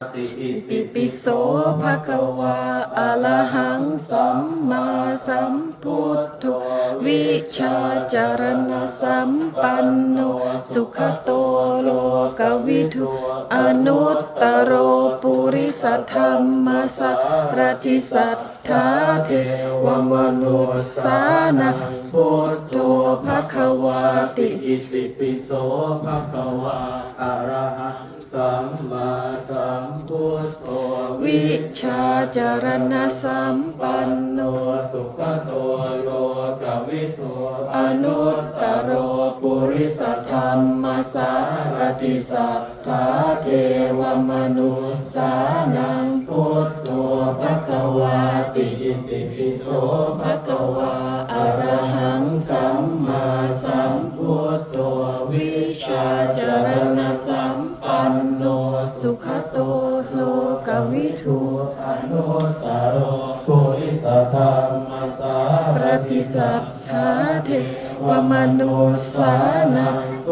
สิติปิโสภะคะวาอะระหังสัมมาสัมพุทโธวิชาจารณะสัมปันโนสุขโตโลกวิทุอนุตตโรปุริสธรรมสารทิสัทธาเทวมนุษสานังพุทโธภะคะวาติอิติปิโสภะคะวะอะระ วิชาจารณสัมปันโน สุขโตโลกวิทูอนุตตโรปุริสธรรมสารติสัทธาเทวมนุสานังพุทโธภะคะวาติอิติปิโสภะคะวาอรหังสัมมาสัมพุทโธวิชาจารณสัมปันโน สุขโตโลก วิทูอนุตตโรปุริสธรรมสารติสัพพะเทวมนุสานังพุทโก